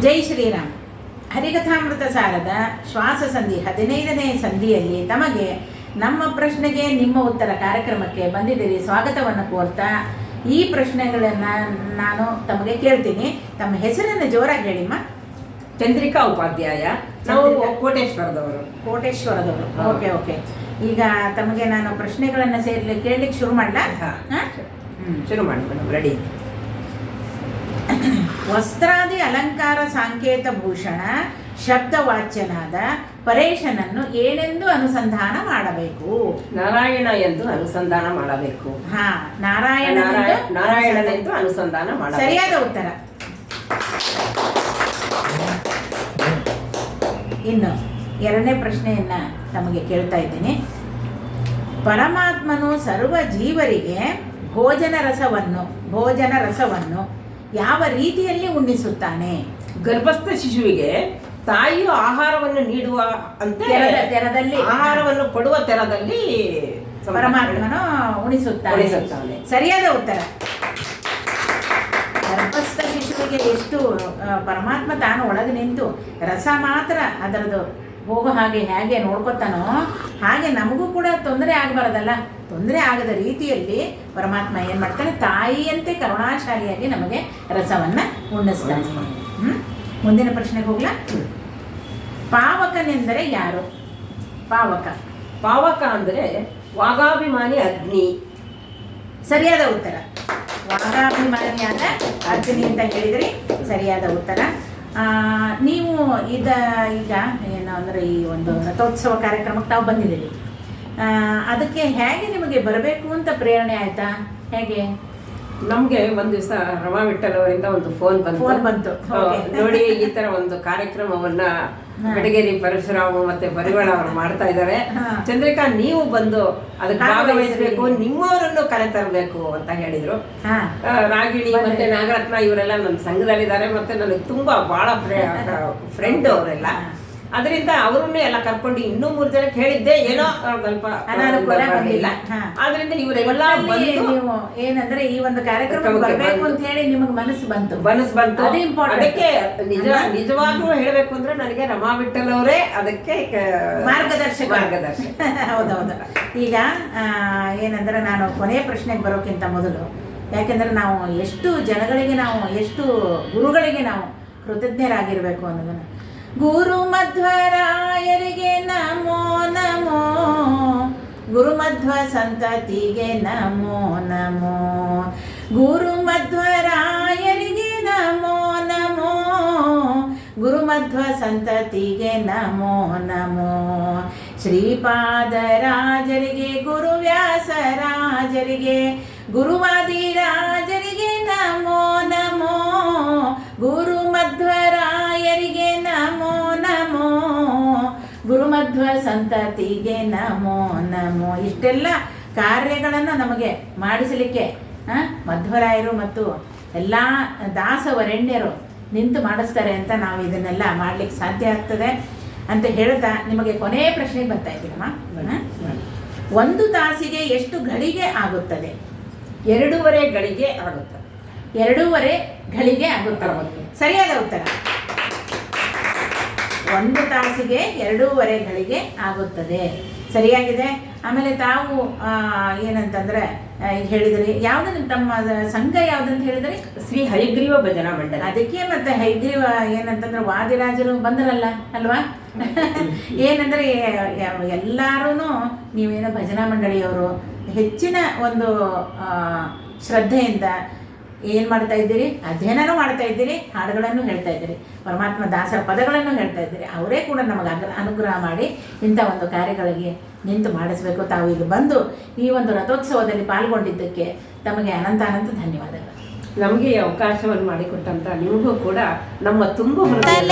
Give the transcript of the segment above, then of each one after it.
ಜೈ ಶ್ರೀರಾಮ್. ಹರಿಕಥಾಮೃತ ಸಾರದ ಶ್ವಾಸ ಸಂಧಿ ಹದಿನೈದನೇ ಸಂಧಿಯಲ್ಲಿ ತಮಗೆ ನಮ್ಮ ಪ್ರಶ್ನೆಗೆ ನಿಮ್ಮ ಉತ್ತರ ಕಾರ್ಯಕ್ರಮಕ್ಕೆ ಬಂದಿದ್ದೀರಿ. ಸ್ವಾಗತವನ್ನು ಕೋರ್ತಾ ಈ ಪ್ರಶ್ನೆಗಳನ್ನು ನಾನು ತಮಗೆ ಕೇಳ್ತೀನಿ. ತಮ್ಮ ಹೆಸರನ್ನು ಜೋರಾಗಿ ಹೇಳಿಮ್ಮ. ಚಂದ್ರಿಕಾ ಉಪಾಧ್ಯಾಯ. ನಾವು ಕೋಟೇಶ್ವರದವರು. ಕೋಟೇಶ್ವರದವರು. Okay okay. ಈಗ ತಮಗೆ ನಾನು ಪ್ರಶ್ನೆಗಳನ್ನು ಸೇರ್ಲಿ ಕೇಳಲಿಕ್ಕೆ ಶುರು ಮಾಡಲಾ? ಹಾಂ. ಶುರು ಮಾಡಿ ಮೇಡಮ್ ರೆಡಿ ವಸ್ತ್ರಾದಿ ಅಲಂಕಾರ ಸಾಂಕೇತ ಭೂಷಣ ಶಬ್ದವಾಚ್ಯನಾದ ಪರೇಶನನ್ನು ಏನೆಂದು ಅನುಸಂಧಾನ ಮಾಡಬೇಕು? ನಾರಾಯಣ ಎಂದು ಅನುಸಂಧಾನ ಮಾಡಬೇಕು. ಹಾ ನಾರಾಯಣ ನಾರಾಯಣ ನಾರಾಯಣನೆಂದು ಅನುಸಂಧಾನ ಮಾಡ ಸರಿಯಾದ ಉತ್ತರ. ಇನ್ನು ಎರಡನೇ ಪ್ರಶ್ನೆಯನ್ನ ತಮಗೆ ಕೇಳ್ತಾ ಇದ್ದೀನಿ. ಪರಮಾತ್ಮನು ಸರ್ವ ಜೀವರಿಗೆ ಭೋಜನ ರಸವನ್ನು ಭೋಜನ ರಸವನ್ನು ಯಾವ ರೀತಿಯಲ್ಲಿ ಉಣ್ಣಿಸುತ್ತಾನೆ? ಗರ್ಭಸ್ಥ ಶಿಶುವಿಗೆ ತಾಯಿಯು ಆಹಾರವನ್ನು ನೀಡುವ ಅಂತ ತೆರದ- ತೆರದಲ್ಲಿ. ಆಹಾರವನ್ನು ಕೊಡುವ ತೆರದಲ್ಲಿ ಪರಮಾತ್ಮನು ಉಣಿಸುತ್ತಾನೆ. ಸರಿಯಾದ ಉತ್ತರ. ಗರ್ಭಸ್ಥ ಶಿಶುವಿಗೆ ಎಷ್ಟು ಪರಮಾತ್ಮ ತಾನು ಒಳಗೆ ನಿಂತು ರಸ ಮಾತ್ರ ಅದರದ್ದು ಹೋಗೋ ಹಾಗೆ ಹೇಗೆ ನೋಡ್ಕೊತಾನೋ ಹಾಗೆ ನಮಗೂ ಕೂಡ ತೊಂದರೆ ಆಗಬಾರ್ದಲ್ಲ. ತೊಂದರೆ ಆಗದ ರೀತಿಯಲ್ಲಿ ಪರಮಾತ್ಮ ಏನು ಮಾಡ್ತಾನೆ? ತಾಯಿಯಂತೆ ಕರುಣಾಶಾಲಿಯಾಗಿ ನಮಗೆ ರಸವನ್ನು ಉಣ್ಣಿಸ್ತಾನೆ. ಹ್ಞೂ ಮುಂದಿನ ಪ್ರಶ್ನೆಗೆ ಹೋಗ್ಲಾ? ಪಾವಕನೆಂದರೆ ಯಾರು? ಪಾವಕ. ಪಾವಕ ಅಂದರೆ ವಾಗಾಭಿಮಾನಿ ಅಗ್ನಿ. ಸರಿಯಾದ ಉತ್ತರ. ವಾಗಾಭಿಮಾನಿಯಾದ ಅಗ್ನಿ ಅಂತ ಹೇಳಿದ್ರಿ. ಸರಿಯಾದ ಉತ್ತರ. ನೀವು ಇದ ಈಗ ಏನು ಅಂದರೆ ಈ ಒಂದು ರಥೋತ್ಸವ ಕಾರ್ಯಕ್ರಮಕ್ಕೆ ತಾವು ಬಂದಿದ್ದೀರಿ. ಆ, ಅದಕ್ಕೆ ಹೇಗೆ ನಿಮಗೆ ಬರಬೇಕು ಅಂತ ಪ್ರೇರಣೆ ಆಯ್ತಾ? ಹೇಗೆ? ನಮ್ಗೆ ಒಂದ್ ದಿವಸ ರಮಾ ವಿಠಲ್ ಅವರಿಂದ ಒಂದು ಫೋನ್ ಬಂತು. ಫೋನ್ ಬಂತು. ನೋಡಿ ಈ ತರ ಒಂದು ಕಾರ್ಯಕ್ರಮವನ್ನ ಬೆಡಗೇರಿ ಪರಶುರಾಮ ಮತ್ತೆ ಪರಿವಾಳ ಅವರು ಮಾಡ್ತಾ ಇದ್ದಾರೆ ಹಾ. ಚಂದ್ರಿಕಾ ನೀವು ಬಂದು ಅದಕ್ಕೆ. ಭಾಗವಹಿಸಬೇಕು ನಿಮ್ಮವರನ್ನು ಕರೆತರಬೇಕು ಅಂತ ಹೇಳಿದ್ರು ರಾಗಿಣಿ ಮತ್ತೆ ನಾಗರತ್ನ ಇವರೆಲ್ಲ ನನ್ನ ಸಂಘದಲ್ಲಿದ್ದಾರೆ ಮತ್ತೆ ನನಗೆ ತುಂಬಾ ಬಹಳ ಫ್ರೆಂಡ್ ಅವರೆಲ್ಲ. ಅದರಿಂದ ಅವರನ್ನು ಎಲ್ಲ ಕರ್ಕೊಂಡು ಇನ್ನೂ ಮೂರು ಜನಕ್ಕೆ ಹೇಳಿದ್ದೆ ಏನೋ ಸ್ವಲ್ಪ ಅನಾನುಕೂಲ ಬಂದಿಲ್ಲ. ಆದ್ರಿಂದ ಇವರೆಲ್ಲ ನೀವು ಏನಂದ್ರೆ ಈ ಒಂದು ಕಾರ್ಯಕ್ರಮ ಬರಬೇಕು ಅಂತ ಹೇಳಿ ನಿಮಗೆ ಮನಸ್ಸು ಬಂತು. ಮನಸ್ಸು ಬಂತು. ಅದು ಇಂಪಾರ್ಟೆಂಟ್ ಅದಕ್ಕೆ ನಿಜ ನಿಜವಾಗ್ಲೂ ಹೇಳಬೇಕು ಅಂದ್ರೆ ನನಗೆ ರಮಾ ಬಿಟ್ಟಲ್ ಅವರೇ ಅದಕ್ಕೆ ಮಾರ್ಗದರ್ಶಕ. ಮಾರ್ಗದರ್ಶಕ. ಹೌದೌದು. ಈಗ ಆ, ಏನಂದ್ರೆ ನಾನು ಕೊನೆಯ ಪ್ರಶ್ನೆಗೆ ಬರೋಕ್ಕಿಂತ ಮೊದಲು ಯಾಕೆಂದ್ರೆ ನಾವು ಎಷ್ಟು ಜನಗಳಿಗೆ ನಾವು ಎಷ್ಟು ಗುರುಗಳಿಗೆ ನಾವು ಕೃತಜ್ಞರಾಗಿರ್ಬೇಕು ಅನ್ನೋದನ್ನು. ಗುರು ಮಧ್ವರಾಯರಿಗೆ ನಮೋ ನಮೋ. ಗುರುಮಧ್ವ ಸಂತತಿಗೆ ನಮೋ ನಮೋ. ಗುರು ಮಧ್ವರಾಯರಿಗೆ ನಮೋ ನಮೋ. ಗುರುಮಧ್ವ ಸಂತತಿಗೆ ನಮೋ ನಮೋ. ಶ್ರೀಪಾದರಾಜರಿಗೆ ಗುರುವ್ಯಾಸರಾಜರಿಗೆ ಗುರುವಾದಿರಾಜರಿಗೆ ಗುರುಮಧ್ವ ಸಂತತಿಗೆ ನಮೋ ನಮೋ. ಇಷ್ಟೆಲ್ಲ ಕಾರ್ಯಗಳನ್ನು ನಮಗೆ ಮಾಡಿಸಲಿಕ್ಕೆ ಮಧ್ವರಾಯರು ಮತ್ತು ಎಲ್ಲ ದಾಸವರೆಣ್ಯರು ನಿಂತು ಮಾಡಿಸ್ತಾರೆ ಅಂತ ನಾವು ಇದನ್ನೆಲ್ಲ ಮಾಡ್ಲಿಕ್ಕೆ ಸಾಧ್ಯ ಆಗ್ತದೆ ಅಂತ ಹೇಳ್ತಾ ನಿಮಗೆ ಕೊನೆಯ ಪ್ರಶ್ನೆಗೆ ಬರ್ತಾ ಇದ್ದೀರಮ್ಮ? ಒಂದು ತಾಸಿಗೆ ಎಷ್ಟು ಗಳಿಗೆ ಆಗುತ್ತದೆ? ಎರಡೂವರೆ ಗಳಿಗೆ ಆಗುತ್ತದೆ. ಎರಡೂವರೆ ಗಳಿಗೆ ಆಗುತ್ತದೆ. ಸರಿಯಾದ ಉತ್ತರ? ಒಂದು ತಾಸಿಗೆ ಎರಡೂವರೆ ಗಳಿಗೆ ಆಗುತ್ತದೆ. ಸರಿಯಾಗಿದೆ? ಆಮೇಲೆ ತಾವು ಏನಂತಂದ್ರೆ ಹೇಳಿದ್ರಿ ಯಾವ್ದು ತಮ್ಮ ಸಂಘ ಯಾವ್ದಂತ ಹೇಳಿದ್ರಿ? ಶ್ರೀ ಹರಿಗ್ರೀವ ಭಜನಾ ಮಂಡಳ ಅದಕ್ಕೆ ಮತ್ತೆ ಹೈಗ್ರೀವ ಏನಂತಂದ್ರೆ ವಾದಿರಾಜರು ಬಂದರಲ್ಲ ಅಲ್ವಾ? ಏನಂದ್ರೆ ಎಲ್ಲಾರು ನೀವೇನೋ ಭಜನಾ ಮಂಡಳಿಯವರು ಹೆಚ್ಚಿನ ಒಂದು ಶ್ರದ್ಧೆಯಿಂದ ಏನು ಮಾಡ್ತಾ ಇದ್ದೀರಿ? ಅಧ್ಯಯನನೂ ಮಾಡ್ತಾ ಇದ್ದೀರಿ ಹಾಡುಗಳನ್ನು ಹೇಳ್ತಾ ಇದ್ದೀರಿ. ಪರಮಾತ್ಮ ದಾಸರ ಪದಗಳನ್ನು ಹೇಳ್ತಾ ಇದ್ದೀರಿ. ಅವರೇ ಕೂಡ ನಮಗೆ ಅಗ್ರ ಅನುಗ್ರಹ ಮಾಡಿ ಇಂಥ ಒಂದು ಕಾರ್ಯಗಳಿಗೆ ನಿಂತು ಮಾಡಿಸ್ಬೇಕು. ತಾವು ಇಲ್ಲಿ ಬಂದು ಈ ಒಂದು ರಥೋತ್ಸವದಲ್ಲಿ ಪಾಲ್ಗೊಂಡಿದ್ದಕ್ಕೆ ತಮಗೆ ಅನಂತ ಅನಂತ ಧನ್ಯವಾದಗಳು. ನಮಗೆ ಈ ಅವಕಾಶವನ್ನು ಮಾಡಿಕೊಟ್ಟಂತ ನಿಮಗೂ ಕೂಡ ನಮ್ಮ ತುಂಬ ಹೃದಯದ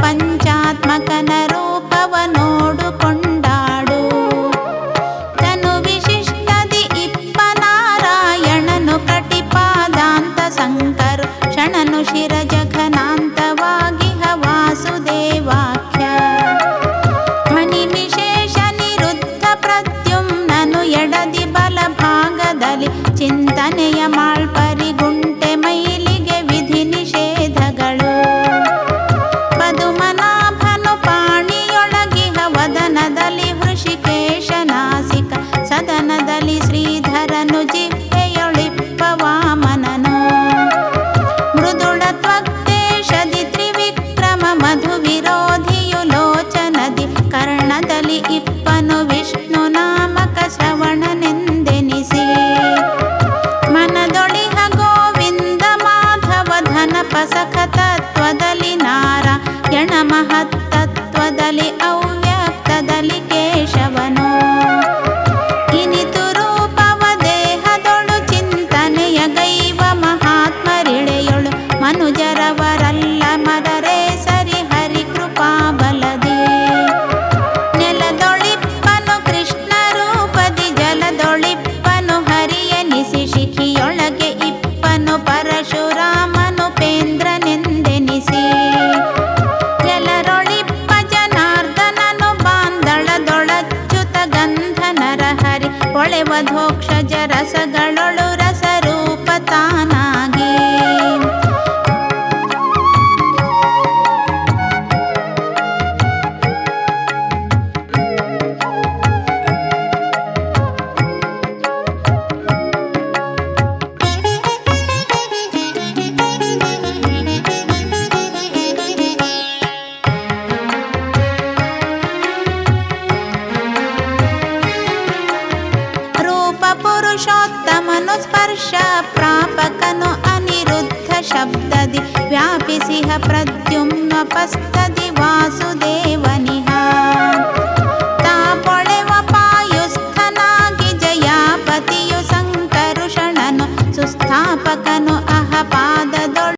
पंचात्मकन ಒಳೆವಧೋಕ್ಷಜ व्यापिसिह प्रद्युम्नपस्तदि वासुदेवनि